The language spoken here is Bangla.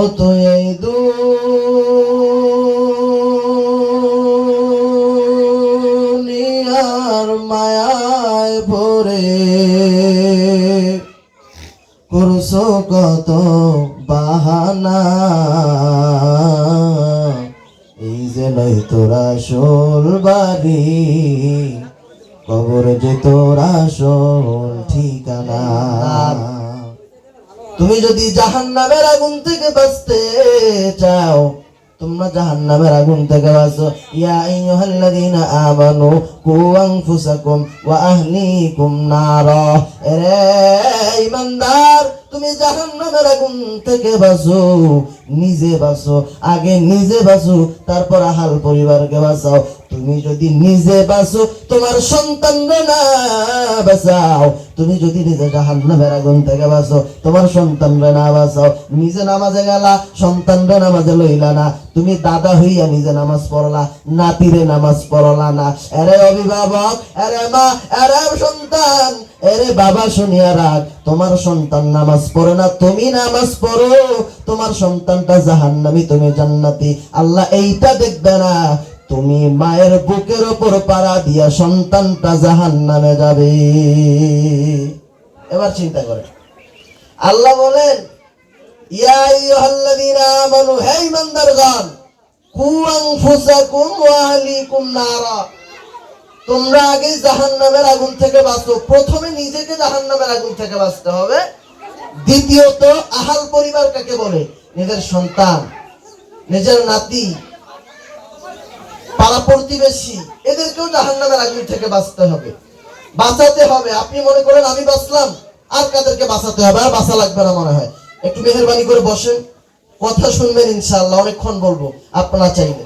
ও তো এই দুনিয়ার মায়ায় ভরে করছ কত বাহানা। এই যে নয় তোরা শোল বাড়ি, কবর যে তোরা শোল ঠিকানা। তুমি যদি জাহান নামের আগুন থেকে বাঁচতে চাও, তোমরা জাহান নামের আগুন থেকে বাঁচো। ইয়া আইয়ুহাল্লাযীনা আমানু কু আনফুসাকুম ওয়া আহলিকুম নারা। রে ইমানদার তুমি জাহান নামের আগুন থেকে বাঁচো, নিজে বাঁচো, আগে নিজে বাঁচো, তারপর আহাল পরিবারকে বাঁচাও। তুমি যদি নিজে বাঁচো, তোমার সন্তানরা না বাঁচাও। তুমি যদি নিজে জাহান্নামের আগুন থেকে বাঁচো, তোমার সন্তানরা না বাঁচাও। নিজে নামাজে গেলা, সন্তানরা নামাজে লইলা না। তুমি দাদা হইয়া নিজে নামাজ পড়লা, নাতিরে নামাজ পড়লা না। এরে অভিভাবক, এরে মা, এরে সন্তান, এরে বাবা শুনিয়া রাখ। তোমার সন্তান নামাজ পড়ে না, তুমি নামাজ পড়ো। তোমার সন্তানটা জাহান্নামি, তুমি জান্নাতি। আল্লাহ এইটা দেখবে না। তুমি মায়ের বুকের ওপর পাড়া দিয়া সন্তানটা জাহান নামে যাবে। এবার চিন্তা করে। আল্লাহ বলেন ইয়াই ইয়া তোমরা আগে জাহান্নামের আগুন থেকে বাঁচো। প্রথমে নিজেকে জাহান্নামের আগুন থেকে বাঁচতে হবে। দ্বিতীয়ত, আহাল পরিবার কাকে বলে? নিজের সন্তান, নিজের নাতি, পাড়া প্রতিবেশী, এদেরকেও জাহান্নামের আগুন থেকে বাঁচতে হবে। বাঁচাতে হবে। আপনি মনে করেন, আমি বাঁচলাম, আর কাদেরকে বাঁচাতে হবে? আর বাঁচা লাগবে না মনে হয়। একটু মেহরবানি করে বসেন। কথা শুনবেন ইনশাআল্লাহ, অনেকক্ষণ বলব। আপনারা চাইলে।